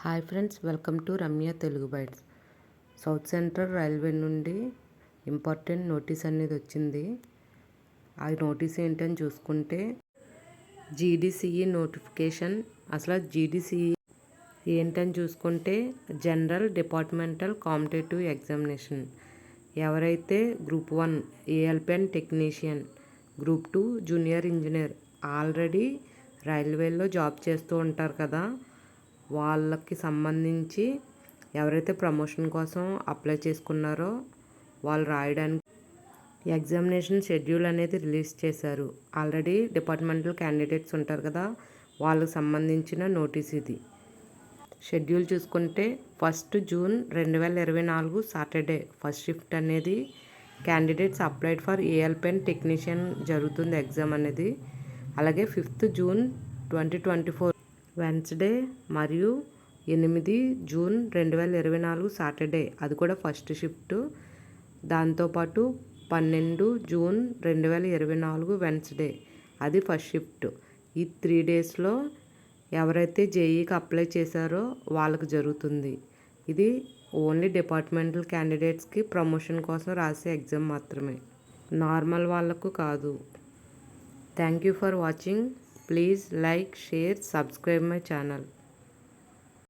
Hi friends welcome to Ramya Telugu bytes. South central railway నుండి important notice అనేది వచ్చింది. ఆ నోటీస్ ఏంటని చూసుకుంటే జీడీసీఈ నోటిఫికేషన్ అసలు జీడీసీఈ ఏంటని చూసుకుంటే జనరల్ డిపార్ట్మెంటల్ కాంపిటేటివ్ ఎగ్జామినేషన్. ఎవరైతే group one ALP and technician group two junior engineer already రైల్వేలో జాబ్ చేస్తూ ఉంటారు కదా వాళ్ళకి సంబంధించి ఎవరైతే ప్రమోషన్ కోసం అప్లై చేసుకున్నారో వాళ్ళు రాయడానికి ఎగ్జామినేషన్ షెడ్యూల్ అనేది రిలీజ్ చేశారు. ఆల్రెడీ డిపార్ట్మెంటల్ క్యాండిడేట్స్ ఉంటారు కదా వాళ్ళకి సంబంధించిన నోటీస్ ఇది. షెడ్యూల్ చూసుకుంటే ఫస్ట్ జూన్ రెండు వేల ఇరవై నాలుగు సాటర్డే ఫస్ట్ షిఫ్ట్ అనేది candidates applied for ALP and technician జరుగుతుంది ఎగ్జామ్ అనేది. అలాగే fifth June twenty twenty four Wednesday మరియు ఎనిమిది జూన్ రెండు వేల ఇరవై నాలుగు సాటర్డే. అది కూడా ఫస్ట్ షిఫ్ట్. దాంతోపాటు పన్నెండు జూన్ రెండు వేల ఇరవై నాలుగు వెన్స్డే. అది ఫస్ట్ షిఫ్ట్. ఈ త్రీ డేస్లో ఎవరైతే జేఈకి అప్లై చేశారో వాళ్ళకి జరుగుతుంది. ఇది ఓన్లీ డిపార్ట్మెంటల్ క్యాండిడేట్స్కి ప్రమోషన్ కోసం రాసే ఎగ్జామ్ మాత్రమే. నార్మల్ వాళ్ళకు కాదు. Thank you for watching. Please like share subscribe my channel